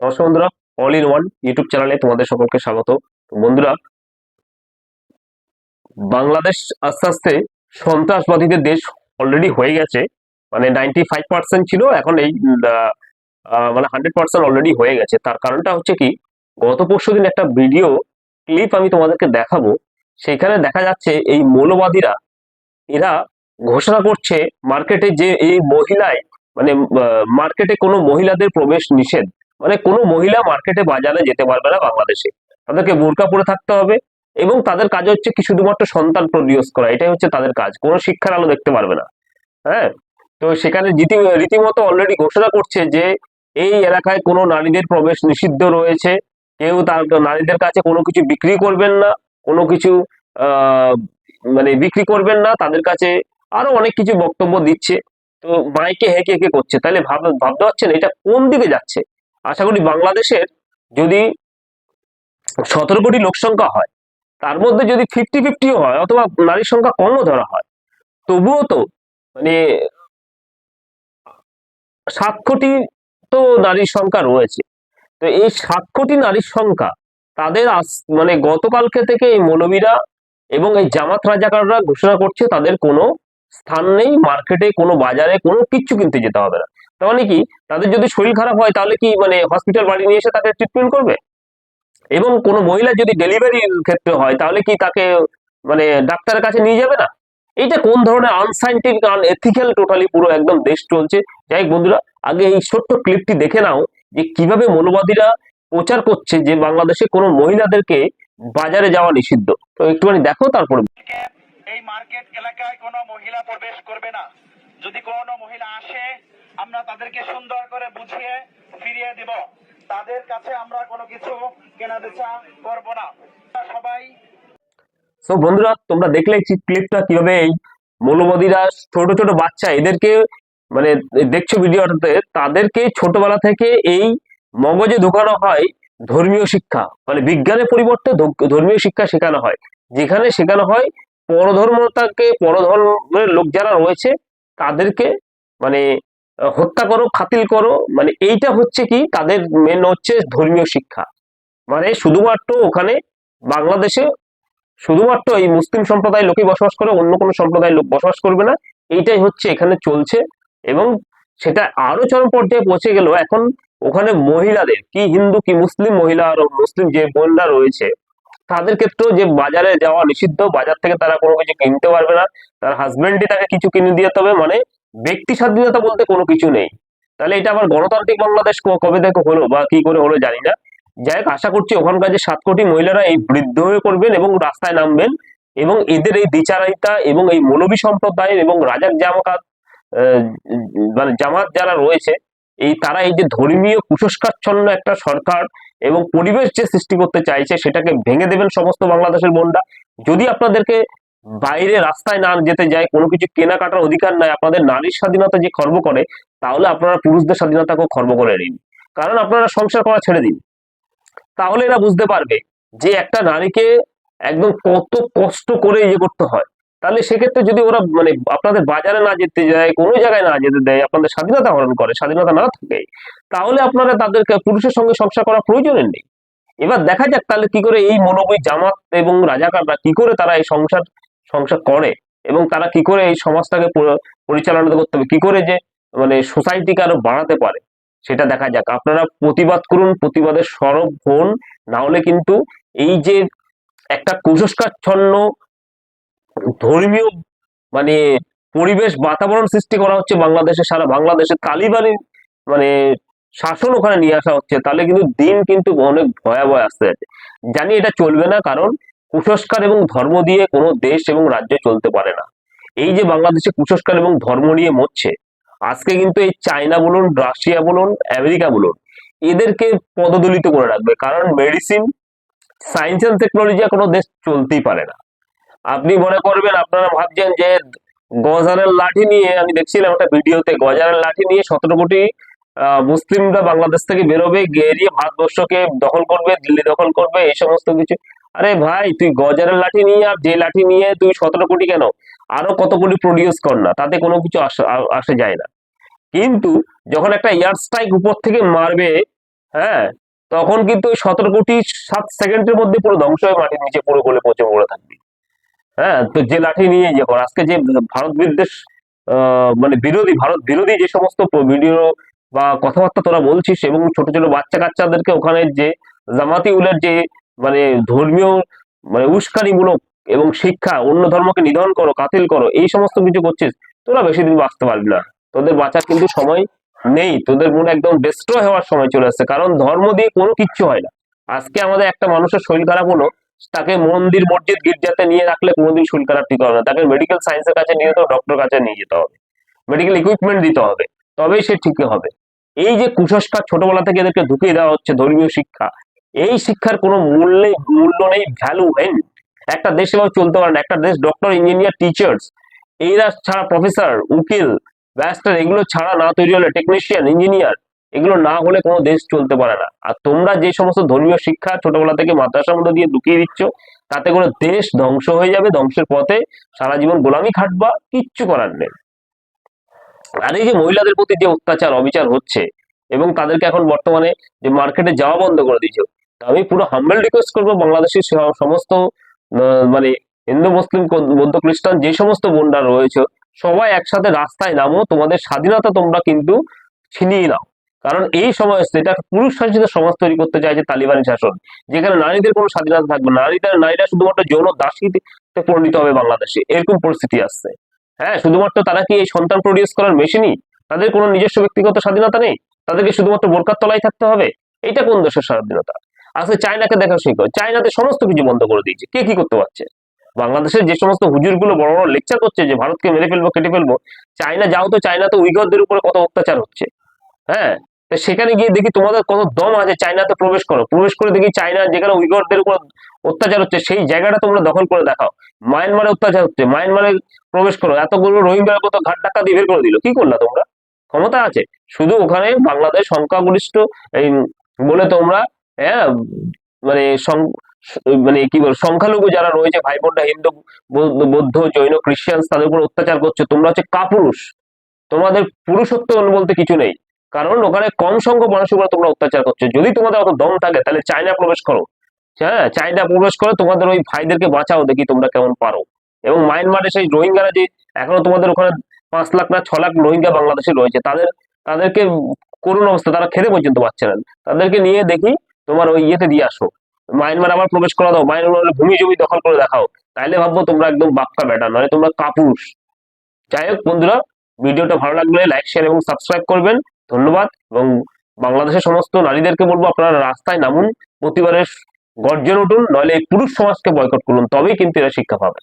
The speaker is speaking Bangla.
নমস্কার বন্ধুরা অল ইন ওয়ান ইউটিউব চ্যানেলে তোমাদের সকলকে স্বাগত। বন্ধুরা বাংলাদেশ আস্তে আস্তে সন্ত্রাসবাদীদের দেশ অলরেডি হয়ে গেছে। মানে নাইনটি ফাইভ পার্সেন্ট ছিল এখন এই মানে হান্ড্রেড পার্সেন্ট অলরেডি হয়ে গেছে। তার কারণটা হচ্ছে কি গত পরশু দিন একটা ভিডিও ক্লিপ আমি তোমাদেরকে দেখাবো। সেখানে দেখা যাচ্ছে এই মৌলবাদীরা এরা ঘোষণা করছে মার্কেটে যে এই মহিলায় মানে মার্কেটে কোনো মহিলাদের প্রবেশ নিষেধ। মানে কোনো মহিলা মার্কেটে বাজারে যেতে পারবে না বাংলাদেশে। তাদেরকে বোরকা পরে থাকতে হবে এবং তাদের কাজ হচ্ছে কি শুধুমাত্র সন্তান প্রডিউস করা, এটাই হচ্ছে তাদের কাজ। কোনো শিক্ষার আলো দেখতে পারবে না। হ্যাঁ? তো সেখানে রীতি- রীতিমতো অলরেডি ঘোষণা করছে যে এই এলাকায় কোনো নারীদের প্রবেশ নিষিদ্ধ রয়েছে। কেউ তার নারীদের কাছে কোনো কিছু বিক্রি করবেন না, কোনো কিছু মানে বিক্রি করবেন না, তাদের কাছে আরও অনেক কিছু বক্তব্য দিচ্ছে। তো মাইকে হেঁকে হেঁকে করছে। তাহলে ভাব, ভাবতে পারছেন এটা কোন দিকে যাচ্ছে? আশা করি বাংলাদেশের যদি সতেরো কোটি লোক সংখ্যা হয়, তার মধ্যে যদি ফিফটি ফিফটিও হয়, অথবা নারীর সংখ্যা কমও ধরা হয়, তবুও তো মানে সাত কোটি তো নারীর সংখ্যা রয়েছে। তো এই সাত কোটি নারীর সংখ্যা, তাদের মানে গতকালকে থেকে এই মৌলবীরা এবং এই জামাত রাজাকাররা ঘোষণা করছে, তাদের কোনো স্থান নেই মার্কেটে কোনো বাজারে কোনো কিচ্ছু কিনতে যেতে হবে না। মানে কি? তাদের যদি শরীর খারাপ হয়, তাহলে কি মানে হসপিটাল বাড়ি নিয়ে এসে তাকে ট্রিটমেন্ট করবে? এবং কোনো মহিলা যদি ডেলিভারির ক্ষেত্রে হয়, তাহলে কি তাকে মানে ডাক্তারের কাছে নিয়ে যাবে না? এইটা কোন ধরনের আনসাইন্টিফিক আন এথিক্যাল টোটালি পুরো একদম দেশ চলছে? যাই বন্ধুরা, আগে এই ছোট্ট ক্লিপটি দেখে নাও, যে কীভাবে মৌলবাদীরা প্রচার করছে যে বাংলাদেশে কোনো মহিলাদেরকে বাজারে যাওয়া নিষিদ্ধ। তো একটুখানি দেখো, তারপরে এই মার্কেট এলাকায় কোনো মহিলা প্রবেশ করবে না। যদি কোনো মহিলা আসে আমরা তাদেরকে সুন্দর করে বুঝিয়ে ফিরিয়ে দিব। তাদের কাছে আমরা কোনো কিছু কেনা বেচা করব না। সবাই সো বন্ধুরা, তোমরা দেখলে ক্লিপটা কীভাবে এই মৌলবাদীরা ছোট ছোট বাচ্চা, এদেরকে মানে দেখছ ভিডিওটাতে, তাদেরকে ছোটবেলা থেকে এই মগজে ঢোকানো হয় ধর্মীয় শিক্ষা। মানে বিজ্ঞানের পরিবর্তে ধর্মীয় শিক্ষা শেখানো হয়। যেখানে শেখানো হয় পরধর্মতাকে, পরধর্মের লোক যারা রয়েছে, তাদেরকে মানে হত্যা করো, খাতিল করো মানে এইটা হচ্ছে কি তাদের মেন হচ্ছে ধর্মীয় শিক্ষা। মানে শুধুমাত্র ওখানে বাংলাদেশে শুধুমাত্র এই মুসলিম সম্প্রদায়ের লোকই বসবাস করে, অন্য কোনো সম্প্রদায়ের লোক বসবাস করবে না। এইটাই হচ্ছে এখানে চলছে এবং সেটা আরও চরম পর্যায়ে পৌঁছে গেল। এখন ওখানে মহিলাদের, কি হিন্দু, কি মুসলিম মহিলা আর মুসলিম যে বোনরা রয়েছে, তাদের ক্ষেত্রেও যে বাজারে যাওয়া নিষিদ্ধ, বাজার থেকে তারা কোনো কিছু কিনতে পারবে না। তার হাজবেন্ডই তাকে কিছু কিনে দিয়ে হবে মানে ব্যক্তি স্বাধীনতা বলতে কোনো কিছু নেই। তাহলে এটা আবার গণতান্ত্রিক বাংলাদেশ কবে থেকে হলো বা কি করে হলো জানি না। যাই আশা করছি ওখানকার যে সাত কোটি মহিলারা এই বৃদ্ধ হয়ে করবেন এবং রাস্তায় নামবেন এবং এদের এই দ্বিচারিতা এবং এই মৌলবী সম্প্রদায়ের এবং রাজাক জামাকাত মানে জামাত যারা রয়েছে, এই তারা এই যে ধর্মীয় কুসংস্কারচ্ছন্ন একটা সরকার এবং পরিবেশ যে সৃষ্টি করতে চাইছে সেটাকে ভেঙে দেবেন সমস্ত বাংলাদেশের বোনরা। যদি আপনাদেরকে বাইরে রাস্তায় না যেতে যায়, কোনো কিছু কেনাকাটার অধিকার নাই, আপনাদের নারীর স্বাধীনতা যে খর্ব করে, তাহলে আপনারা পুরুষদের স্বাধীনতাকেও খর্ব করে নিন। কারণ আপনারা সংসার করা ছেড়ে দিন। তাহলে এরা বুঝতে পারবে যে একটা নারীকে একদম কত কষ্ট করে ইয়ে করতে হয়। তাহলে সেক্ষেত্রে যদি ওরা মানে আপনাদের বাজারে না যেতে যায়, কোনো জায়গায় না যেতে দেয়, আপনাদের স্বাধীনতা হরণ করে, স্বাধীনতা না থাকে, তাহলে আপনারা তাদেরকে পুরুষের সঙ্গে সংসার করা প্রয়োজনের নেই। এবার দেখা যাক তাহলে কি করে এই মনোবই জামাত এবং রাজাকাররা কি করে তারা এই সংসার সংসার করে এবং তারা কি করে এই সমাজটাকে পরিচালনা করতে হবে? কি করে যে মানে সোসাইটিকে আরও বাড়াতে পারে? সেটা দেখা যাক। আপনারা প্রতিবাদ করুন, প্রতিবাদের সরব হন, না হলে কিন্তু এই যে একটা কুসংস্কারচ্ছন্ন ধর্মীয় মানে পরিবেশ বাতাবরণ সৃষ্টি করা হচ্ছে বাংলাদেশে, সারা বাংলাদেশে তালিবানের মানে শাসন ওখানে নিয়ে আসা হচ্ছে, তাহলে কিন্তু দিন কিন্তু অনেক ভয়াবহ আসতে যাচ্ছে জানি এটা চলবে না, কারণ কুসংস্কার এবং ধর্ম দিয়ে কোনো দেশ এবং রাজ্য চলতে পারে না। এই যে বাংলাদেশে কুসংস্কার এবং ধর্ম নিয়ে মরছে, আজকে কিন্তু এই চায়না বলুন, রাশিয়া বলুন, আমেরিকা বলুন, এদেরকে পদদলিত করে রাখবে। কারণ মেডিসিন সায়েন্স এন্ড টেকনোলজি কোনো দেশ চলতেই পারে না। আপনি মনে করবেন, আপনারা ভাবছেন যে গজারের লাঠি নিয়ে, আমি দেখছিলাম একটা ভিডিওতে গজারের লাঠি নিয়ে সতেরো কোটি মুসলিমরা বাংলাদেশ থেকে বেরোবে গিয়ে ভারতবর্ষকে দখল করবে, দিল্লি দখল করবে, এই সমস্ত কিছু। আরে ভাই, তুই গজারের লাঠি নিয়ে আর যে লাঠি নিয়ে তুই সতেরো কোটি কেন? আরও কত কোটি প্রডিউস কর না, তাতে কোনো কিছু আসে যায় না। কিন্তু যখন একটা এয়ার স্ট্রাইক উপর থেকে মারবে হ্যাঁ তখন কিন্তু ওই সতেরো কোটি সাত সেকেন্ডের মধ্যে পুরো ধ্বংস হয়ে মাটির নিচে পুরো গলে পচে পড়ে থাকবি। হ্যাঁ তো যে লাঠি নিয়ে যে কর, আজকে যে ভারত বিদ্বেষ মানে বিরোধী, ভারত বিরোধী যে সমস্ত ভিডিও বা কথাবার্তা তোরা বলছিস এবং ছোট ছোট বাচ্চা কাচ্চাদেরকে ওখানে যে জামাতি উলের যে মানে ধর্মীয় মানে উস্কানিমূলক এবং শিক্ষা, অন্য ধর্মকে নিধন করো, কাতিল করো, এই সমস্ত কিছু করছিস, তোরা বেশি দিন বাঁচতে পারবি না। তোদের বাঁচার কিন্তু সময় নেই, তোদের মনে একদম ডিস্ট্রয় হওয়ার সময় চলে আসছে, কারণ ধর্ম দিয়ে কোনো কিচ্ছু হয় না। আজকে আমাদের একটা মানুষের শরীর খারাপ হলো, তাকে মন্দির, মসজিদ, গির্জাতে নিয়ে রাখলে কোনোদিন শরীর খারাপ ঠিক হবে না, তাকে মেডিকেল সায়েন্সের কাছে নিয়ে যেতে ডক্টর কাছে নিয়ে যেতে হবে মেডিকেল ইকুইপমেন্ট দিতে হবে, তবেই সে ঠিক হবে। এই যে কুসংস্কার ছোটবেলা থেকে এদেরকে ঢুকিয়ে দেওয়া হচ্ছে ধর্মীয় শিক্ষা এই শিক্ষার কোনো মূল্য মূল্য নেই ভ্যালু নেই। একটা দেশ এভাবে চলতে পারে না। একটা দেশ ডক্টর ইঞ্জিনিয়ার টিচার্স এইরা ছাড়া প্রফেসর উকিল ব্যারিস্টার এগুলো ছাড়া না তৈরি হলে টেকনিশিয়ান ইঞ্জিনিয়ার এগুলো না হলে কোনো দেশ চলতে পারে না। আর তোমরা যে সমস্ত ধর্মীয় শিক্ষা ছোটবেলা থেকে মাদ্রাসার মধ্যে দিয়ে ঢুকিয়ে দিচ্ছ, তাতে করে দেশ ধ্বংস হয়ে যাবে, ধ্বংসের পথে সারা জীবন গোলামি খাটবা, কিচ্ছু করার নেই। আর এই যে মহিলাদের প্রতি যে অত্যাচার, অবিচার হচ্ছে এবং তাদেরকে এখন বর্তমানে যে মার্কেটে যাওয়া বন্ধ করে দিয়েছে আমি পুরো হাম্বেল রিকোয়েস্ট করব বাংলাদেশের সমস্ত মানে হিন্দু, মুসলিম বৌদ্ধ, খ্রিস্টান যে সমস্ত বোনরা রয়েছে, সবাই একসাথে রাস্তায় নামো, তোমাদের স্বাধীনতা তোমরা কিন্তু ছিনিয়ে নাও। কারণ এই সময় এটা পুরুষ শাসিত সমাজ তৈরি করতে চাইছে তালিবানি শাসন, যেখানে নারীদের কোনো স্বাধীনতা থাকবে নারীদের নারীরা শুধুমাত্র যৌন দাসীতে পরিণত হবে বাংলাদেশে। এরকম পরিস্থিতি আসছে। হ্যাঁ শুধুমাত্র তারা কি এই সন্তান প্রডিউস করার মেশিনই তাদের কোনো নিজস্ব ব্যক্তিগত স্বাধীনতা নেই? তাদেরকে শুধুমাত্র বোরকার তলায় থাকতে হবে? এটা কোন দেশের স্বাধীনতা? আজকে চায়নাকে দেখা শিখো চায়নাতে সমস্ত কিছু বন্ধ করে দিয়েছে। কে কি করতে পারছে? বাংলাদেশের যে সমস্ত হুজুরগুলো বড় বড় লেকচার করছে যে ভারতকে মেরে ফেলব, কেটে ফেলব, চায়না যাও তো, চায়নাতে উইগরদের উপরে কত অত্যাচার হচ্ছে। হ্যাঁ? তো সেখানে গিয়ে দেখি তোমাদের কত দম আছে চায়নাতে প্রবেশ করো। প্রবেশ করে দেখি চায়না যেখানে উইগরদের উপর অত্যাচার হচ্ছে, সেই জায়গাটা তোমরা দখল করে দেখাও। মায়ানমারে অত্যাচার হচ্ছে। মায়ানমারে প্রবেশ করো। এতগুলো রোহিঙ্গার কত ঘাট টাকা দিয়ে বের করে দিল। কি করলা তোমরা? ক্ষমতা আছে। শুধু ওখানে বাংলাদেশ সংখ্যাগরিষ্ঠ, এই বলে তোমরা হ্যাঁ মানে মানে কি বল সংখ্যালঘু যারা রয়েছে ভাই বোনরা হিন্দু বৌদ্ধ বৌদ্ধ, জৈন খ্রিস্টান তাদের উপর অত্যাচার করছে তোমরা হচ্ছে কাপুরুষ। তোমাদের পুরুষত্ব বলতে কিছু নেই। কারণ ওখানে কম সংখ্যক মানুষের উপর তোমরা অত্যাচার করছ। যদি তোমাদের অত দম থাকে তাহলে চায়না প্রবেশ করো। হ্যাঁ চায়না প্রবেশ করে তোমাদের ওই ভাইদেরকে বাঁচাও দেখি তোমরা কেমন পারো। এবং মায়ানমারে সেই রোহিঙ্গারা যে এখনও তোমাদের ওখানে পাঁচ লাখ না ছ লাখ রোহিঙ্গা বাংলাদেশে রয়েছে তাদের তাদেরকে করুণ অবস্থা তারা খেতে পর্যন্ত পাচ্ছে না। তাদেরকে নিয়ে দেখি তোমার ওই ইয়েতে দিয়ে আসো। মায়ানমার আবার প্রবেশ করা দাও। মায়ানমার ভূমি জমি দখল করে দেখাও। তাইলে ভাববো তোমরা একদম বাক্কা বেটা নয় তোমরা কাপুরুষ। যাই হোক বন্ধুরা, ভিডিওটা ভালো লাগলে লাইক শেয়ার এবং সাবস্ক্রাইব করবেন। ধন্যবাদ। এবং বাংলাদেশের সমস্ত নারীদেরকে বলব, আপনারা রাস্তায় নামুন, প্রতিবারের গর্জন উঠুন, নইলে এই পুরুষ সমাজকে বয়কট করুন, তবেই কিন্তু এরা শিক্ষা পাবে।